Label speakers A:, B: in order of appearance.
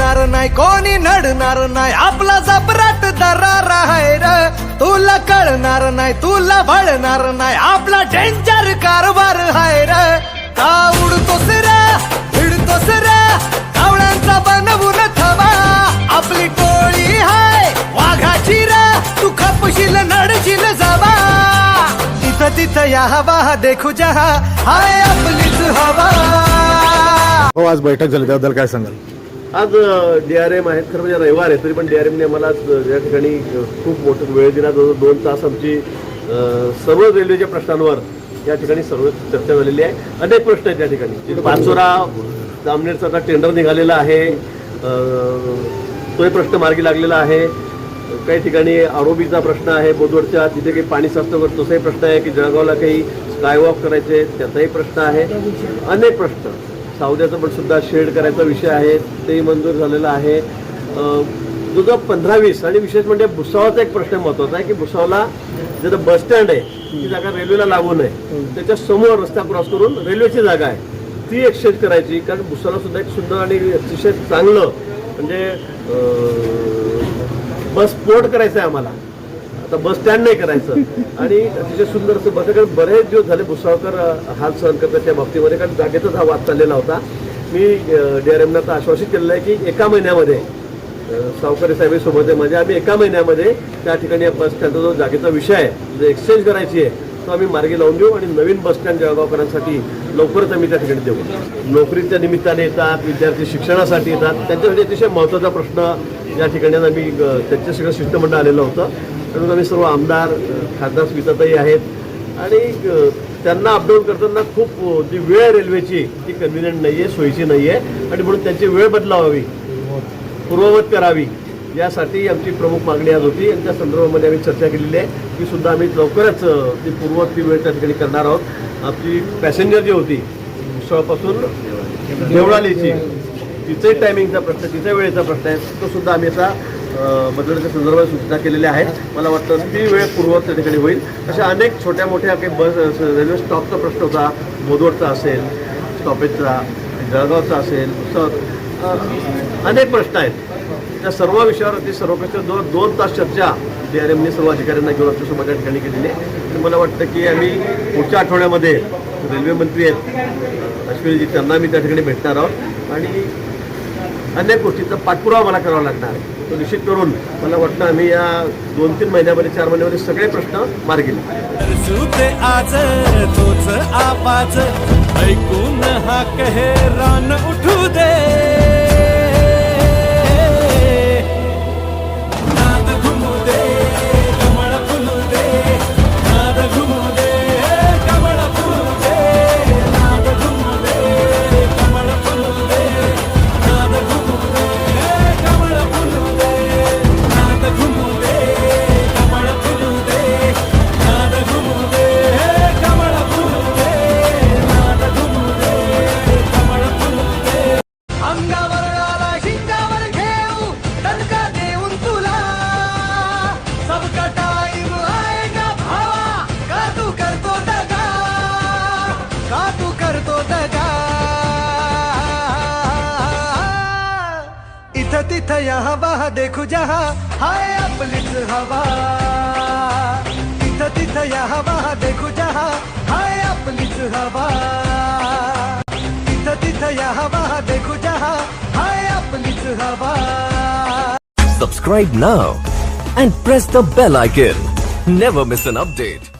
A: येणार नाही कोणी नडणार नाही आपला जबराट दरार आहे र. तुला कळणार नाही तुला भळणार नाही आपला डेंजर कारभार आहे र. का उडतोस रे भिडतोस रे कावळ्यांचा बनवून थवा. आपली टोळी हाय वाघाची रा तू खपशील नडशील जावा. तिथं तिथं या हवा देखू जहा हाय आपलीच हवा.
B: हो आज बैठक झाली त्याबद्दल काय सांगाल?
C: आज डीआरएम आहेत. खरं म्हणजे रविवार आहे तरी पण डीआरएमने मला या ठिकाणी खूप मोठं वेळ दिला. जवळ दोन तास आमची सर्व रेल्वेच्या प्रश्नांवर या ठिकाणी सर्व चर्चा झालेली आहे. अनेक प्रश्न आहेत या ठिकाणी. पाचोरा जामनेरचा आता टेंडर निघालेला आहे. तोही प्रश्न मार्गी लागलेला आहे. काही ठिकाणी आरोबीचा प्रश्न आहे बोदवडच्या तिथे काही पाणी साचतं तसाही प्रश्न आहे की जळगावला काही स्कायवॉक करायचे त्याचाही प्रश्न आहे. अनेक प्रश्न. सावद्याचं पण सुद्धा शेड करायचा विषय आहे तेही मंजूर झालेला आहे. जो जो पंधरा वीस आणि विशेष म्हणजे भुसावळचा एक प्रश्न महत्त्वाचा आहे की भुसावळला जिथं बस स्टँड आहे ती जागा रेल्वेला लागून आहे त्याच्यासमोर रस्ता क्रॉस करून रेल्वेची जागा आहे. ती एक्सचेंज करायची कारण भुसावळला सुद्धा एक सुंदर आणि अतिशय चांगलं म्हणजे बस पोर्ट करायचं आहे आम्हाला. आता बस स्टँड नाही करायचं. आणि अतिशय सुंदर असं बस कारण बरेच दिवस झाले भुसावकर हाल सहन करतात त्या बाबतीमध्ये कारण जागेतच हा वाद चाललेला होता. मी डी आर एमना आता आश्वासित केलेलं आहे की एका महिन्यामध्ये सावकारी साहेबांसोबत आहे म्हणजे आम्ही एका महिन्यामध्ये त्या ठिकाणी या बस स्टँडचा जो जागेचा विषय आहे जो एक्सचेंज करायची आहे तो आम्ही मार्गी लावून देऊ आणि नवीन बस स्टँड जळगावकरांसाठी लवकरच आम्ही त्या ठिकाणी देऊ. नोकरीच्या निमित्ताने येतात विद्यार्थी शिक्षणासाठी येतात त्यांच्यासाठी अतिशय महत्त्वाचा प्रश्न या ठिकाणी आम्ही त्यांच्या सगळं शिष्टमंडळ आलेलं होतं. म्हणून आम्ही सर्व आमदार खासदार स्मिताताई आहेत. आणि त्यांना अपडाऊन करताना खूप जी वेळ रेल्वेची ती कन्व्हिनियंट नाही आहे सोयीची नाही आहे आणि म्हणून त्यांची वेळ बदलावावी पूर्ववत करावी यासाठी आमची प्रमुख मागणी आज होती. आणि त्या संदर्भामध्ये आम्ही चर्चा केलेली आहे. की सुद्धा आम्ही लवकरच ती पूर्ववत ती वेळ त्या ठिकाणी करणार आहोत. आमची पॅसेंजर जी होती उसळापासून देवळालीची तिचाही टायमिंगचा प्रश्न तिचा वेळेचा प्रश्न आहे. तो सुद्धा आम्ही आता बदलण्याच्या संदर्भात सूचना केलेल्या आहेत. मला वाटतं ती वेळ पूर्ववत त्या ठिकाणी होईल. अशा अनेक छोट्या मोठ्या काही बस रेल्वे स्टॉपचा प्रश्न होता. मोदवडचा असेल स्टॉपेजचा जळगावचा असेल अनेक प्रश्न आहेत. त्या सर्व विषयावर अति सर्वप्रथम दोन दोन तास चर्चा डी आर एमने सर्व अधिकाऱ्यांना घेऊन आमच्यासोबत त्या ठिकाणी केलेली आहे. आणि मला वाटतं की आम्ही पुढच्या आठवड्यामध्ये रेल्वे मंत्री आहेत अश्विनीजी त्यांना मी त्या ठिकाणी भेटणार आहोत. आणि अनेक गोष्टींचा पाठपुरावा मला करावा लागणार आहे. तो निश्चित करून मला वाटतं आम्ही या दोन तीन महिन्यामध्ये चार महिन्यामध्ये सगळे प्रश्न मार्गी लावू.
A: आज तोच आवाज ऐकून हा रान उठू दे इथं तिथं या हवा देखू जहा। हाय आपलीच हवा। इथं तिथं या हवा देखू जहा। हाय आपलीच हवा। तिथं तिथं या हवा देखू जहा। हाय आपलीच हवा।
D: Subscribe now and press the bell icon. Never miss an update.